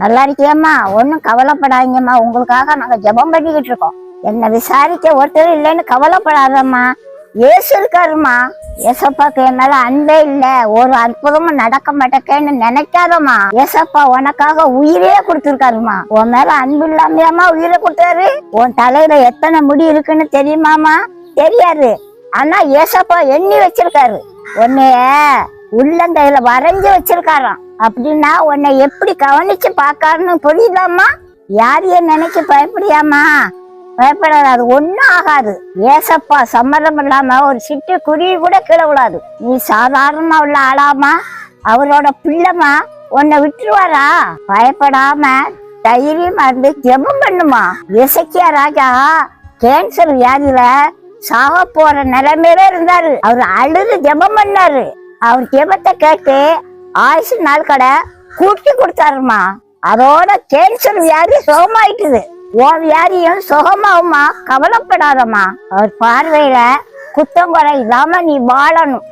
நல்லா இருக்கியம்மா. ஒன்றும் கவலைப்படாதீங்கம்மா. உங்களுக்காக நாங்கள் ஜெபம் பண்ணிக்கிட்டு இருக்கோம். என்னை விசாரிக்க ஒருத்தர் இல்லைன்னு கவலைப்படாதம்மா. ஏசு இருக்காருமா ஏசப்பாக்கு என் மேல அன்பே இல்ல. ஒரு அற்புதமும் நடக்க மாட்டேக்கேன்னு நினைக்காதம்மா. ஏசப்பா உனக்காக உயிரே கொடுத்துருக்காருமா உன் மேல அன்பு இல்லாமையாமா உயிரை கொடுத்தாரு. உன் தலையில எத்தனை முடி இருக்குன்னு தெரியுமாமா தெரியாது. ஆனா ஏசப்பா எண்ணி வச்சிருக்காரு. உன்னைய உள்ளங்கையில வரைஞ்சு வச்சிருக்காராம். அப்படின்னா உன்னை எப்படி கவனிச்சு பார்க்காருன்னு புரியுதாம்மா? யாரையும் நினைச்சு பயப்படியாமா பயப்படாது அது ஒன்றும் ஆகாது. ஏசப்பா சம்மதம் இல்லாம ஒரு சிட்டு குருவி கூட கீழே விடாது நீ சாதாரணமா உள்ள ஆளாமா அவரோட பிள்ளைமா உன்னை விட்டுருவாரா? பயப்படாம தைரியமா இருந்து ஜெபம் பண்ணுமா? இசக்கியா ராஜா கேன்சர் வியாதியில சாக போற நிலைமையில இருந்தாரு. அவர் அழுது ஜெபம் பண்ணாரு. அவர் ஜெபத்தை கேட்டு ஆயுசு நாள் கடை கூட்டி கொடுத்தாருமா. அதோட கேன்சர் வியாதி சுகமாயிட்டுது. உன் வியாதியும் சுகமாகுமா? கவலைப்படாதம்மா. அவர் பார்வையில குத்தம் குறை இல்லாம நீ வாழணும்.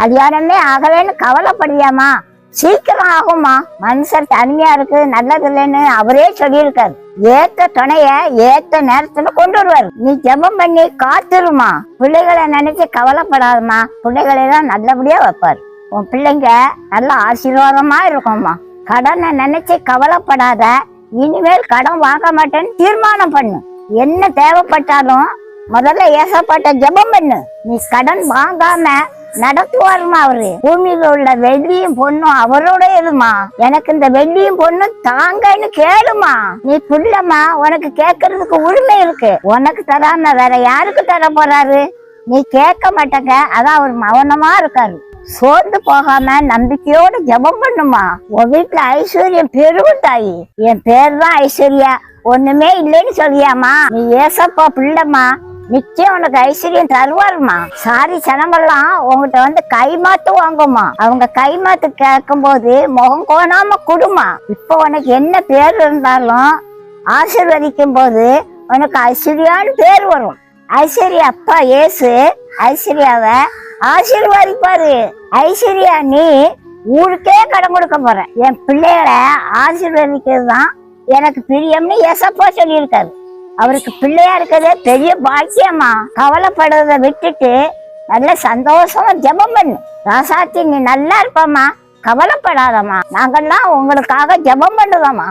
கல்யாணமே ஆகலைன்னு கவலைப்படியாமா சீக்கிரம் ஆகுமா மனுஷர் தனியா இருக்கு நல்லது இல்லைன்னு அவரே சொல்லியிருக்காரு. ஏத்த துணைய ஏத்த நேரத்துல கொண்டு வருவார். நீ ஜெபம் பண்ணி காத்துருமா. பிள்ளைகளை நினைச்சு கவலைப்படாதம்மா. பிள்ளைகளை எல்லாம் நல்லபடியா வைப்பார். உன் பிள்ளைங்க நல்ல ஆசீர்வாதமா இருக்கும்மா. கடனை நினைச்சு கவலைப்படாத. இனிமேல் கடன் வாங்க மாட்டேன்னு தீர்மானம் பண்ணு. என்ன தேவைப்பட்டாலும் முதல்ல ஏசப்பட்ட ஜெபம் பண்ணு. நீ கடன் வாங்காம நடத்துவாருமா அவரு. பூமியில உள்ள வெள்ளியும் பொண்ணும் அவரோட இதுமா எனக்கு இந்த வெள்ளியும் பொண்ணும் தாங்கன்னு கேளுமா. நீ புள்ளமா உனக்கு கேட்கறதுக்கு உரிமை இருக்கு. உனக்கு தராம வேற யாருக்கு தர போறாரு? நீ கேட்க மாட்டேங்க. அதான் அவர் மௌனமா இருக்காரு. சோர்ந்து போகாம நம்பிக்கையோட ஜெபம் பண்ணுமா. உன் வீட்டுல ஐஸ்வர்யம் பெருகும் தாயி. என் பேர் தான் ஐஸ்வர்யா. ஒண்ணுமே இல்லைன்னு சொல்லியாமா நீ ஏசப்பா பிள்ளைமா நிச்சயம் உனக்கு ஐஸ்வர்யம் தருவாருமா? சாரி சனமெல்லாம் உங்ககிட்ட வந்து கைமாத்து வாங்குமா? அவங்க கைமாத்து கேட்கும் போது முகம் கோணாம கொடுமா? இப்போ உனக்கு என்ன பேர் இருந்தாலும் ஆசிர்வதிக்கும் போது உனக்கு ஐஸ்வர்யான்னு பேர் வரும். ஐஸ்வர்யா அப்பா ஏசு ஐஸ்வர்யாவை ஆசீர்வாதிப்பாரு. ஐஸ்வர்யா நீ ஊருக்கே கடன் கொடுக்க போற. என் பிள்ளைகளை ஆசீர்வதிக்கிறது தான் எனக்கு பிரியம்னு எசப்பா சொல்லியிருக்காரு. அவருக்கு பிள்ளையா இருக்கிறதே பெரிய பாக்கியமா கவலைப்படுறத விட்டுட்டு நல்ல சந்தோஷமா ஜெபம் பண்ணு. ராசாத்தி நீ நல்லா இருப்பம்மா. கவலைப்படாதம்மா. நாங்கெல்லாம் உங்களுக்காக ஜெபம் பண்ணுதோம்மா.